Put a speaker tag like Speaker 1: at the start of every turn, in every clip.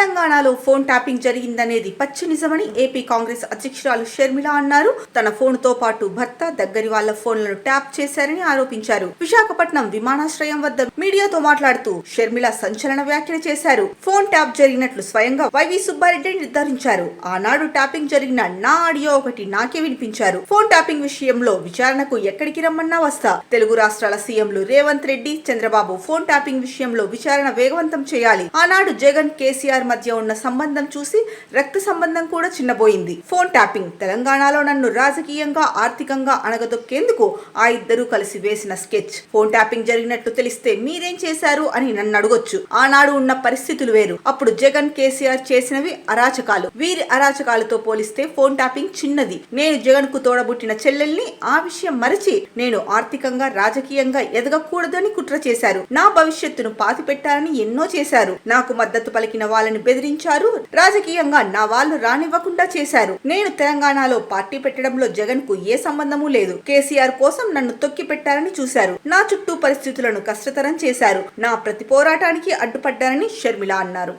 Speaker 1: తెలంగాణలో phone tapping జరిగిందనేది పచ్చి నిజమని ఏపీ కాంగ్రెస్ అధ్యక్షురాలు షర్మిల అన్నారు. తన ఫోన్తో పాటు భర్త దగ్గరి వాళ్ళ ఫోన్లను ట్యాప్ చేశారని ఆరోపించారు. విశాఖపట్నం విమానాశ్రయం వద్ద మీడియాతో మాట్లాడుతూ షర్మిల సంచలన వ్యాఖ్యలు చేశారు. ఫోన్ ట్యాప్ జరిగినట్లు స్వయంగా వైవి సుబ్బారెడ్డి నిర్ధారించారు. ఆనాడు ట్యాపింగ్ జరిగిన నా ఆడియో ఒకటి నాకే వినిపించారు. ఫోన్ ట్యాపింగ్ విషయంలో విచారణకు ఎక్కడికి రమ్మన్నా వస్తా. తెలుగు రాష్ట్రాల సీఎంలు రేవంత్ రెడ్డి చంద్రబాబు ఫోన్ ట్యాపింగ్ విషయంలో విచారణ వేగవంతం చేయాలి. ఆనాడు జగన్ కేసీఆర్ మధ్య ఉన్న సంబంధం చూసి రక్త సంబంధం కూడా చిన్నబోయింది. Phone tapping. తెలంగాణలో నన్ను రాజకీయంగా ఆర్థికంగా అణగదొక్కేందుకు ఆ ఇద్దరూ కలిసి వేసిన స్కెచ్. ఫోన్ ట్యాపింగ్ జరిగినట్టు తెలిస్తే మీరేం చేశారు అని నన్ను అడగొచ్చు. ఆనాడు ఉన్న పరిస్థితులు వేరు. అప్పుడు జగన్ కేసీఆర్ చేసినవి అరాచకాలు. వీరి అరాచకాలతో పోలిస్తే ఫోన్ ట్యాపింగ్ చిన్నది. నేను జగన్కు తోడబుట్టిన చెల్లెల్ని ఆ విషయం మరచి నేను ఆర్థికంగా రాజకీయంగా ఎదగకూడదని కుట్ర చేశారు. నా భవిష్యత్తును పాతి పెట్టాలని ఎన్నో చేశారు. నాకు మద్దతు పలికిన వాళ్ళని బెదిరించారు. రాజకీయంగా నా వాళ్ళు రానివ్వకుండా చేశారు. నేను తెలంగాణలో పార్టీ పెట్టడంలో జగన్కు ఏ సంబంధము లేదు. కేసీఆర్ కోసం నన్ను తొక్కి పెట్టారని చూశారు. నా చుట్టూ పరిస్థితులను కష్టతరం చేశారు. నా ప్రతి పోరాటానికి అడ్డుపడ్డారని షర్మిల అన్నారు.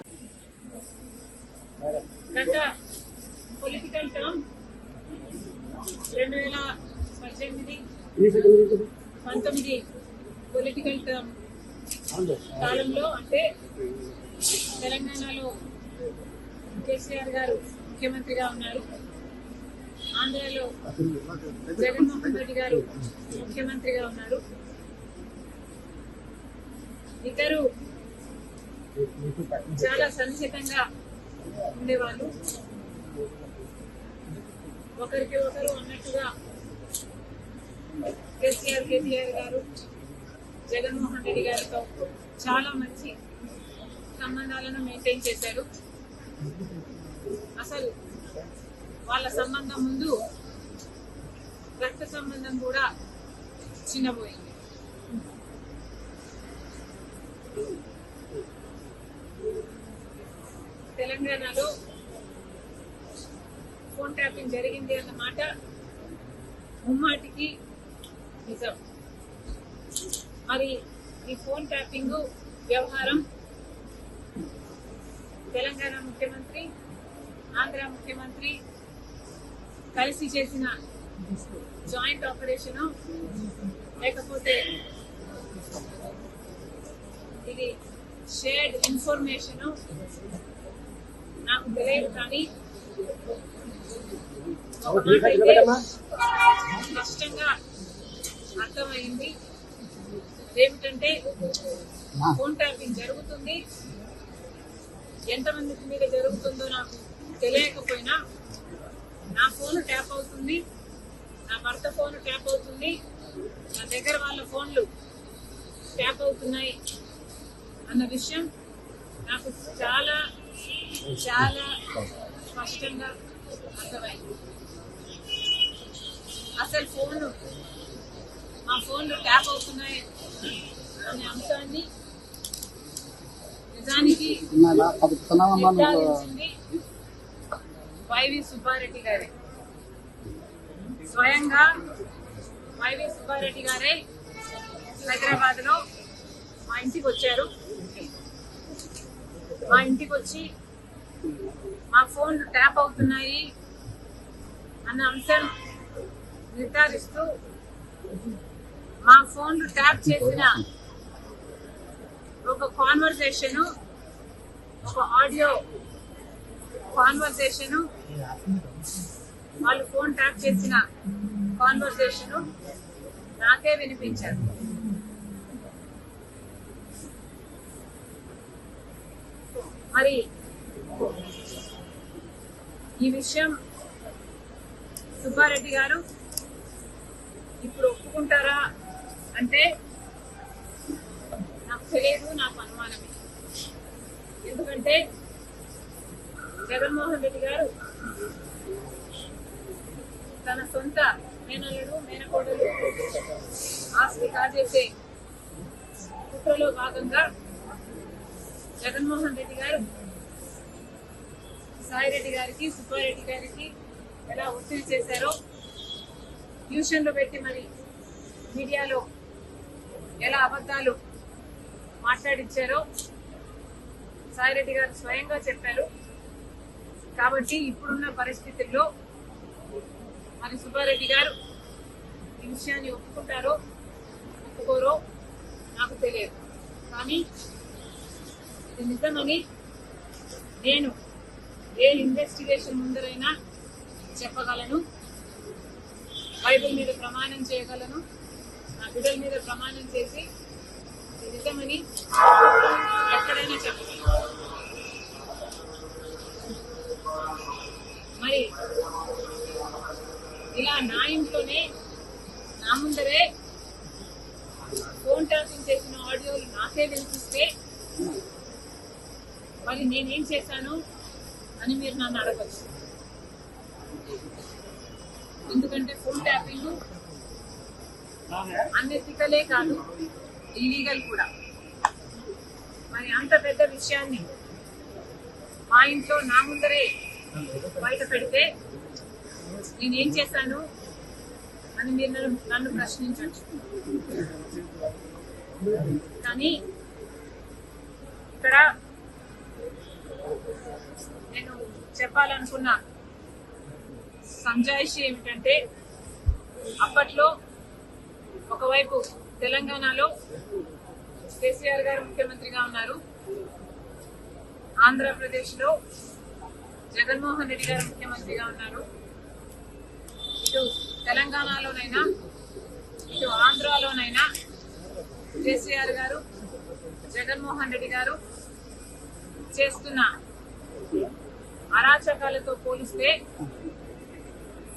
Speaker 2: గత పొలిటికల్ టర్మ్ రెండు వేల పద్దెనిమిది పంతొమ్మిది పొలిటికల్ టర్మ్ కాలంలో అంటే తెలంగాణలో కేసీఆర్ గారు ముఖ్యమంత్రిగా ఉన్నారు. ఆంధ్రాలో జగన్మోహన్ రెడ్డి గారు ముఖ్యమంత్రిగా ఉన్నారు. ఇద్దరు చాలా సన్నిహితంగా ఉండేవాళ్ళు. ఒకరికి ఒకరు అన్నట్టుగా కేసీఆర్ కేసీఆర్ గారు జగన్మోహన్ రెడ్డి గారితో చాలా మంచి సంబంధాలను మెయింటైన్ చేశారు. అసలు వాళ్ళ సంబంధం ముందు రక్త సంబంధం కూడా చిన్నపోయింది. తెలంగాణలో ఫోన్ ట్యాపింగ్ జరిగింది అన్న మాట ముమ్మాటికి నిజం. మరి ఈ ఫోన్ ట్యాపింగ్ వ్యవహారం తెలంగాణ ముఖ్యమంత్రి ఆంధ్ర ముఖ్యమంత్రి కలిసి చేసిన జాయింట్ ఆపరేషన్ లేకపోతే ఇది షేర్డ్ ఇన్ఫర్మేషన్ నాకు తెలియదు కానీ స్పష్టంగా అర్థమైంది. ఏమిటంటే ఫోన్ ట్యాపింగ్ జరుగుతుంది. ఎంతమంది మీద జరుగుతుందో నాకు తెలియకపోయినా నా ఫోన్ ట్యాప్ అవుతుంది. నా భర్త ఫోన్ ట్యాప్ అవుతుంది. నా దగ్గర వాళ్ళ ఫోన్లు ట్యాప్ అవుతున్నాయి అన్న విషయం నాకు చాలా చాలా స్పష్టంగా అర్థమైంది. అసలు ఫోన్ మా ఫోన్లు ట్యాప్ అవుతున్నాయి అనే అంశాన్ని వైవి సుబ్బారెడ్డి గారే. స్వయంగా వైవి సుబ్బారెడ్డి గారే హైదరాబాద్లో మా ఇంటికి వచ్చారు. మా ఇంటికి వచ్చి మా ఫోన్లు ట్యాప్ అవుతున్నాయి అన్న అంశం నిర్ధారిస్తూ మా ఫోన్లు ట్యాప్ చేసిన ఒక కాన్వర్సేషన్ ఒక ఆడియో కాన్వర్సేషన్ వాళ్ళు ఫోన్ ట్యాప్ చేసిన కాన్వర్సేషన్ నాకే వినిపించారు. మరి ఈ విషయం సుబ్బారెడ్డి గారు ఇప్పుడు ఒప్పుకుంటారా అంటే తెలియదు నాకు అనుమానమే. ఎందుకంటే జగన్మోహన్ రెడ్డి గారు తన సొంత మేనల్లుడు మేనకోడలు ఆస్తి కాజేసే కుట్రలో భాగంగా జగన్మోహన్ రెడ్డి గారు సాయిరెడ్డి గారికి సుబ్బారెడ్డి గారికి ఎలా ఒత్తిడి చేశారో ట్యూషన్లు పెట్టి మరి మీడియాలో ఎలా అబద్ధాలు మాట్లాడించారో సాయిరెడ్డి గారు స్వయంగా చెప్పారు. కాబట్టి ఇప్పుడున్న పరిస్థితుల్లో మరి సుబ్బారెడ్డి గారు ఈ విషయాన్ని ఒప్పుకుంటారో ఒప్పుకోరో నాకు తెలియదు. కానీ ఇది నిజమని నేను ఏ ఇన్వెస్టిగేషన్ ముందరైనా చెప్పగలను. బైబిల్ మీద ప్రమాణం చేయగలను. నా బిడ్డల మీద ప్రమాణం చేసి నిజమని ఎక్కడైనా చెప్పగలం మరి ఇలా నా ఇంట్లోనే నా ముందరే ఫోన్ ట్యాపింగ్ చేసిన ఆడియోలు నాకే వినిపిస్తే మరి నేనేం చేశాను అని మీరు నన్ను అడగచ్చు. ఎందుకంటే ఫోన్ ట్యాపింగ్ అన్ఎథికలే కాదు. ఇల్లీగల్ కూడా. మరి అంత పెద్ద విషయాన్ని మా ఇంట్లో నా ముందరే బయట పెడితే నేనేం చేశాను అని మీరు నన్ను నన్ను ప్రశ్నించవచ్చు. కానీ ఇక్కడ నేను చెప్పాలనుకున్న సంజాయిషి ఏమిటంటే అప్పట్లో ఒకవైపు తెలంగాణలో కేసీఆర్ గారు ముఖ్యమంత్రిగా ఉన్నారు. ఆంధ్రప్రదేశ్లో జగన్మోహన్ రెడ్డి గారు ముఖ్యమంత్రిగా ఉన్నారు. ఇటు తెలంగాణలోనైనా ఇటు ఆంధ్రాలోనైనా కేసీఆర్ గారు జగన్మోహన్ రెడ్డి గారు చేస్తున్న అరాచకాలతో పోలిస్తే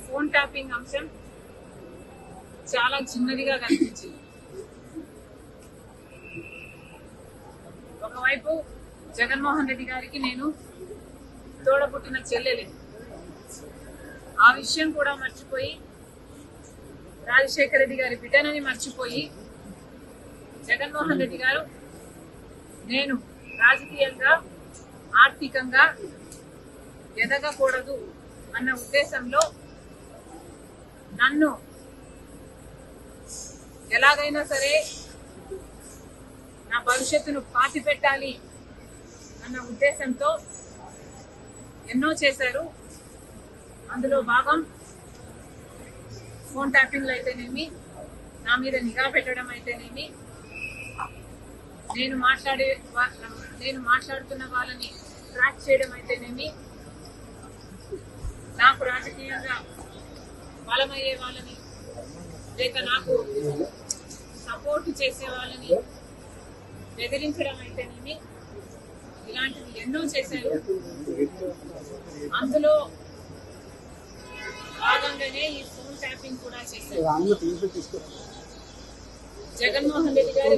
Speaker 2: ఫోన్ ట్యాపింగ్ అంశం చాలా చిన్నదిగా కనిపించింది. ఒకవైపు జగన్మోహన్ రెడ్డి గారికి నేను తోడబుట్టిన చెల్లెలి ఆ విషయం కూడా మర్చిపోయి రాజశేఖర రెడ్డి గారి బిడ్డనని మర్చిపోయి జగన్మోహన్ రెడ్డి గారు నేను రాజకీయంగా ఆర్థికంగా ఎదగకూడదు అన్న ఉద్దేశంలో నన్ను ఎలాగైనా సరే నా భవిష్యత్తును పాతి పెట్టాలి అన్న ఉద్దేశంతో ఎన్నో చేశారు. అందులో భాగం ఫోన్ ట్యాపింగ్లు అయితేనేమి నా మీద నిఘా పెట్టడం అయితేనేమి నేను మాట్లాడే వా- నేను మాట్లాడుతున్న వాళ్ళని ట్రాక్ చేయడం అయితేనేమి నాకు రాజకీయంగా బలమయ్యే వాళ్ళని లేక నాకు సపోర్ట్ చేసే వాళ్ళని బెదిరించడం అయితేనేమి ఇలాంటివి ఎన్నో చేశారు. అందులో భాగంగానే ఈ ఫోన్ ట్యాపింగ్ కూడా చేశారు. జగన్మోహన్ రెడ్డి గారు